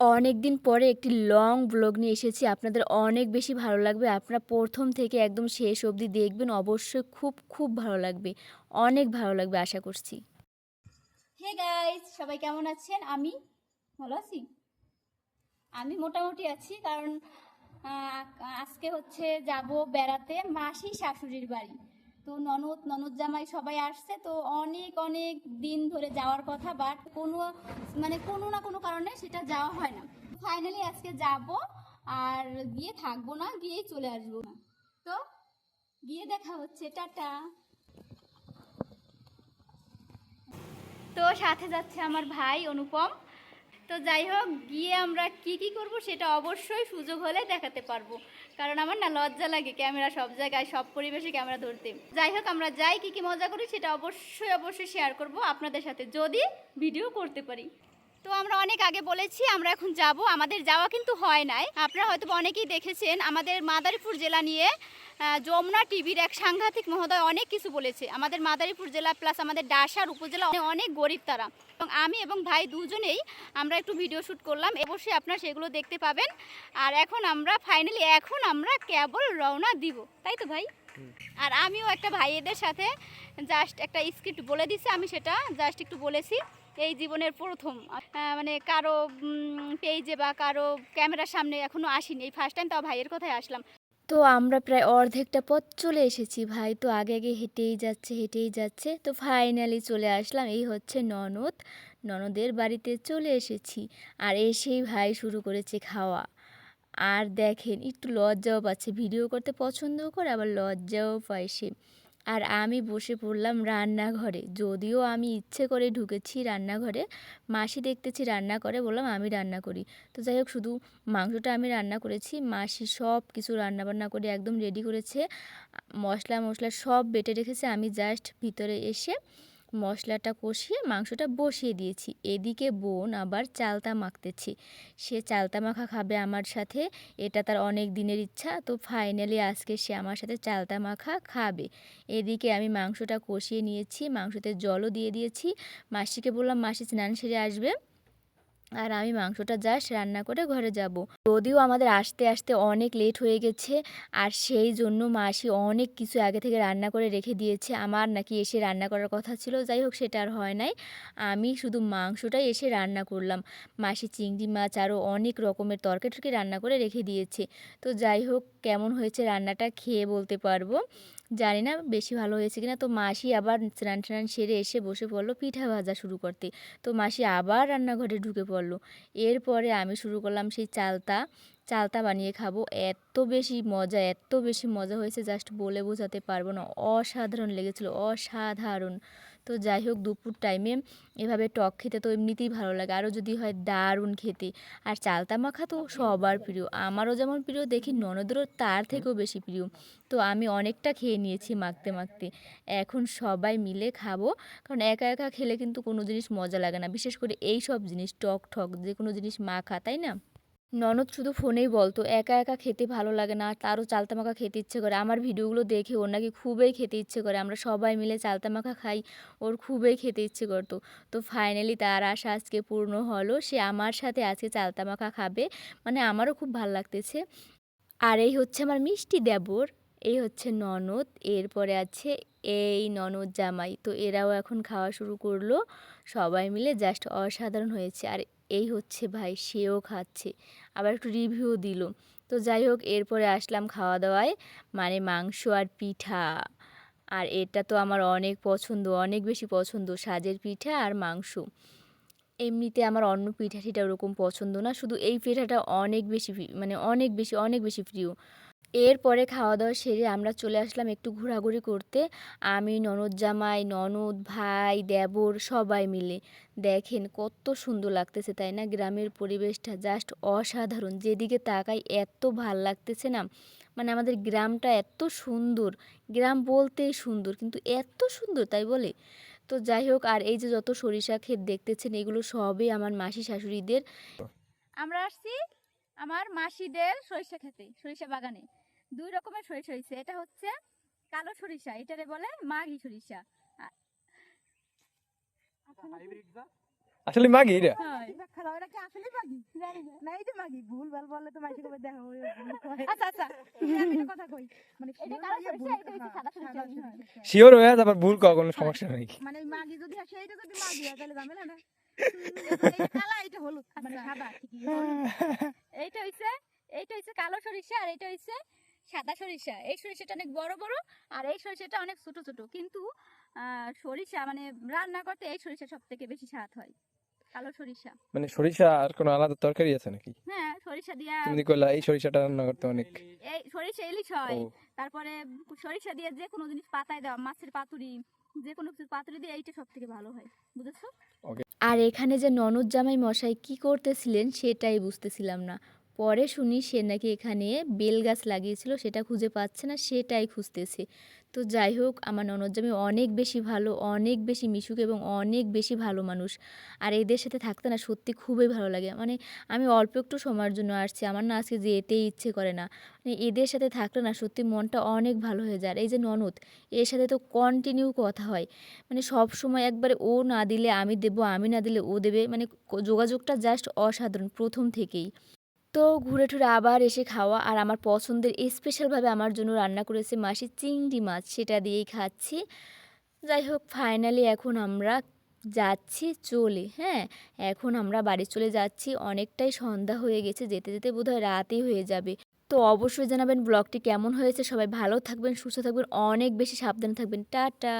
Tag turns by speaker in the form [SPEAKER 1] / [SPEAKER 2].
[SPEAKER 1] অনেকদিন পরে একটি লং ব্লগ নিয়ে এসেছি। আপনাদের অনেক বেশি ভালো লাগবে। আপনারা প্রথম থেকে একদম শেষ অবধি দেখবেন। অবশ্যই খুব খুব ভালো লাগবে। অনেক ভালো লাগবে, আশা করছি।
[SPEAKER 2] হে গাইস সবাই কেমন আছেন? আমি ভালো আছি? আমি মোটামুটি আছি, কারণ আজকে হচ্ছে যাব বেড়াতে মাসি শাশুড়ির বাড়ি। তো ননদ ননদ জামাই সবাই আসছে, তো অনেক অনেক দিন ধরে যাওয়ার কথা বাট কোনো মানে কোনো না কোনো কারণে সেটা যাওয়া হয় না। ফাইনালি আজকে যাব, আর গিয়ে থাকব না, গিয়েই চলে আসব না। তো গিয়ে দেখা হচ্ছে, টাটা। তো সাথে যাচ্ছে আমার ভাই অনুপম। তো যাই হোক, গিয়ে আমরা কি কি করব সেটা অবশ্যই সুযোগ হলে দেখাতে পারব। কারণ আমার না লজ্জা লাগে, ক্যামেরা সব জায়গায়, সব পরিবেশে ক্যামেরা ধরতে। যাই হোক, আমরা যাই, কি কি মজা করি সেটা অবশ্যই অবশ্যই শেয়ার করব আপনাদের সাথে, যদি ভিডিও করতে পারি। তো আমরা অনেক আগে বলেছি, আমরা এখন যাব। আমাদের যাওয়া কিন্তু হয় নাই। আপনারা হয়তো অনেকেই দেখেছেন, আমাদের মাদারীপুর জেলা নিয়ে যমুনা টিভির এক সাংঘাতিক মহোদয় অনেক কিছু বলেছে। আমাদের মাদারীপুর জেলা প্লাস আমাদের ডাসার উপজেলা অনেক গরিব তারা। এবং আমি এবং ভাই দুজনেই আমরা একটু ভিডিও শ্যুট করলাম। অবশ্যই আপনারা সেগুলো দেখতে পাবেন। আর এখন আমরা ফাইনালি এখন আমরা কেবল রওনা দিব। তাই তো ভাই? আর আমিও একটা ভাইয়েদের সাথে জাস্ট একটা স্ক্রিপ্ট বলে দিছি, আমি সেটা জাস্ট একটু বলেছি। এই জীবনের প্রথম। মানে কারও পেজে বা কারও ক্যামেরার সামনে এখনও আসিনি। এই ফার্স্ট টাইম তাও ভাইয়ের কথায় আসলাম।
[SPEAKER 1] তো আমরা প্রায় অর্ধেকটা পথ চলে এসেছি ভাই। তো আগে আগে হেঁটেই যাচ্ছে হেঁটেই যাচ্ছে। তো ফাইনালি চলে আসলাম। এই হচ্ছে ননদ। ননদের বাড়িতে চলে এসেছি। আর এসেই ভাই শুরু করেছে খাওয়া। আর দেখেন, একটু লজ্জাও পাচ্ছে। ভিডিও করতে পছন্দও করে, আবার লজ্জাও পায় সে। আর আমি বসে পড়লাম রান্নাঘরে। যদিও আমি ইচ্ছে করে ঢুকেছি রান্নাঘরে, মাসি দেখতেছি রান্না করে, বললাম আমি রান্না করি। তো যাই হোক, শুধু মাংসটা আমি রান্না করেছি। মাসি সব কিছু রান্না বান্না করে একদম রেডি করেছে। মশলা মশলা সব বেটে রেখেছে। আমি জাস্ট ভিতরে এসে মশলাটা কষিয়ে মাংসটা বসিয়ে দিয়েছি। এদিকে বোন আবার চালতা মাখতেছি। সে চালতা মাখা খাবে আমার সাথে, এটা তার অনেক দিনের ইচ্ছা, তো ফাইনালি আজকে সে আমার সাথে চালতা মাখা খাবে। এদিকে আমি মাংসটা কষিয়ে নিয়েছি, মাংসতে জলও দিয়ে দিয়েছি। মাসিকে বললাম, মাসি স্নান সেরে আসবে? আর আমি মাংসটা জাস্ট রান্না করে ঘরে যাব। যদিও আমাদের আসতে আসতে অনেক লেট হয়ে গেছে, আর সেই জন্য মাসি অনেক কিছু আগে থেকে রান্না করে রেখে দিয়েছে। আমার নাকি এসে রান্না করার কথা ছিল, যাই হোক সেটা আর হয় নাই। আমি শুধু মাংসটাই এসে রান্না করলাম। মাসি চিংড়ি মাছ আরও অনেক রকমের তরকারি রান্না করে রেখে দিয়েছে। তো যাই হোক, কেমন হয়েছে রান্নাটা খেয়ে বলতে পারব। জানি না বেশি ভালো হয়েছে কিনা। তো মাসি আবার স্নান টান সেরে এসে বসে পড়ল, পিঠা ভাজা শুরু করতে। তো মাসি আবার রান্নাঘরে ঢুকে পড়ল। এরপরে আমি শুরু করলাম সেই চালতা। চালতা বানিয়ে খাব। এত বেশি মজা, এত বেশি মজা হয়েছে, জাস্ট বলে বোঝাতে পারব না। অসাধারণ লেগেছিলো, অসাধারণ। তো যাই হোক, দুপুর টাইমে এভাবে টক খেতে তো এমনিতেই ভালো লাগে। আরও যদি হয় দারুণ খেতে। আর চালতা মাখা তো সবার প্রিয়। আমারও যেমন প্রিয়, দেখি ননদেরও তার থেকেও বেশি প্রিয়। তো আমি অনেকটা খেয়ে নিয়েছি মাখতে মাখতে। এখন সবাই মিলে খাব। কারণ একা একা খেলে কিন্তু কোনো জিনিস মজা লাগে না। বিশেষ করে এই সব জিনিস, টক ঠক, যে কোনো জিনিস মাখা, তাই না? ননদ শুধু ফোনেই বলতো, একা একা খেতে ভালো লাগে না তারও চালতা মাখা খেতে ইচ্ছে করে। আমার ভিডিওগুলো দেখে ওর নাকি খুবই খেতে ইচ্ছে করে। আমরা সবাই মিলে চালতা মাখা খাই, ওর খুবই খেতে ইচ্ছে করতো। তো ফাইনালি তার আশা আজকে পূর্ণ হলো, সে আমার সাথে আজকে চালতা মাখা খাবে। মানে আমারও খুব ভালো লাগতেছে। আর এই হচ্ছে আমার মিষ্টি দেবর, এই হচ্ছে ননদ, এরপরে আছে এই ননদ জামাই। তো এরাও এখন খাওয়া শুরু করল, সবাই মিলে জাস্ট অসাধারণ হয়েছে। আর এই হচ্ছে ভাই, সেও খাচ্ছে। আবার একটু রিভিউ দিল। তো যাই হোক, এরপরে আসলাম খাওয়া দাওয়ায় মানে মাংস আর পিঠা। আর এটা তো আমার অনেক পছন্দ, অনেক বেশি পছন্দ, সাজের পিঠা আর মাংস। এমনিতে আমার অন্য পিঠা টিঠা ওরকম পছন্দ না। শুধু এই পিঠাটা অনেক বেশি মানে অনেক বেশি অনেক বেশি প্রিয়। এরপরে খাওয়া দাওয়া সেরে আমরা চলে আসলাম একটু ঘোরাঘুরি করতে। আমি ননদ জামাই ননদ ভাই দেবর সবাই মিলে। দেখেন কত সুন্দর লাগতেছে তাই না? গ্রামের পরিবেশটা জাস্ট অসাধারণ। যেদিকে তাকাই এত ভালো লাগতেছে না? মানে আমাদের গ্রামটা এত সুন্দর। গ্রাম বলতেই সুন্দর কিন্তু এত সুন্দর তাই বলে? তো যাই হোক আর এই যে যত সরিষা ক্ষেত দেখতেছেন এগুলো সবই আমার মাসি শাশুড়িদের।
[SPEAKER 2] আমরা আসছি আমার মাসিদের সরিষা খেতে সরিষা বাগানে। দুই রকমের সরিষা হয়েছে এটা হচ্ছে কালো সরিষা এটারে বলে মাঘি সরিষা। আ-
[SPEAKER 3] হাইব্রিড যা আসলে মাগি এটা।
[SPEAKER 4] খারাপ এটা কি আসলে মাগি? না। এই যে মাগি ভুল ভালো বললে তো মাইকে কবে দেখা হবে
[SPEAKER 2] আচ্ছা আচ্ছা।
[SPEAKER 4] তুমি আমি একটা কথা কই মানে
[SPEAKER 2] এটা
[SPEAKER 4] শিওর
[SPEAKER 2] কালো
[SPEAKER 4] হইয়া
[SPEAKER 2] সরিষা,
[SPEAKER 4] ভুল-
[SPEAKER 2] এটা হচ্ছে সাদা
[SPEAKER 4] হ্যাঁ,
[SPEAKER 2] সরিষা।
[SPEAKER 4] সাদা সরিষা।
[SPEAKER 3] শিওর হয়ে তারপর ভুল কর কোনো সমস্যা নেই।
[SPEAKER 4] মানে মাগি যদি আসে এটা যদি মাগি হয় তাহলে ঝামেলা না। এইটা কালা এটা হলুদ। মানে সাদা
[SPEAKER 2] এইটা হইছে এইটা হইছে কালো সরিষা আর এটা হইছে সাদা সরিষা। এই সরিষাটা অনেক বড় বড় আর এই সরিষাটা অনেক ছোট ছোট। কিন্তু সরিষা মানে রান্না করতে এই সরিষা সব থেকে বেশি স্বাদ হয়। কালো সরিষা।
[SPEAKER 3] মানে সরিষা আর কোনো আলাদা তরকারি আছে নাকি?
[SPEAKER 2] হ্যাঁ সরিষা দিয়া
[SPEAKER 3] তুমি কইলা এই সরিষাটা রান্না করতে অনেক।
[SPEAKER 2] এই সরিষা ইলিশ হয়। তারপরে সরিষা দিয়ে যে কোনো জিনিস পাতায় দেওয়া মাছের পাতুরি যে কোনো কিছু পাতুরি দিয়ে এইটা সব থেকে ভালো হয়। বুঝেছ?
[SPEAKER 1] আর এখানে যে ননদ জামাই মশাই কি করতেছিলেন সেটাই বুঝতেছিলাম না। পরে শুনি সে নাকি এখানে বেল গাছ লাগিয়েছিল, সেটা খুঁজে পাচ্ছে না, সেটাই খুঁজতেছে। তো যাই হোক, আমার ননদ জামাই অনেক বেশি ভালো, অনেক বেশি মিশুক এবং অনেক বেশি ভালো মানুষ। আর এদের সাথে থাকতে না সত্যি খুবই ভালো লাগে। মানে আমি অল্প একটু সময়ের জন্য আসছি, আমার না আজকে যেতেই ইচ্ছে করে না। মানে এদের সাথে থাকলে না সত্যি মনটা অনেক ভালো হয়ে যায়। এই যে ননদ, এর সাথে তো কন্টিনিউ কথা হয়। মানে সব সময় একবারে ও না দিলে আমি দেবো, আমি না দিলে ও দেবে। মানে যোগাযোগটা জাস্ট অসাধারণ, প্রথম থেকেই। তো ঘুরে টুরে আবার এসে খাওয়া আর আমার পছন্দের স্পেশালভাবে আমার জন্য রান্না করেছে মাসি চিংড়ি মাছ, সেটা দিয়েই খাচ্ছি। যাই হোক ফাইনালি এখন আমরা যাচ্ছি চলে হ্যাঁ? এখন আমরা বাড়ি চলে যাচ্ছি, অনেকটাই সন্ধ্যা হয়ে গেছে, যেতে যেতে বোধহয় রাতই হয়ে যাবে। তো অবশ্যই জানাবেন ব্লগটি কেমন হয়েছে, সবাই ভালো থাকবেন, সুস্থ থাকবেন, অনেক বেশি সাবধানে থাকবেন। টাটা!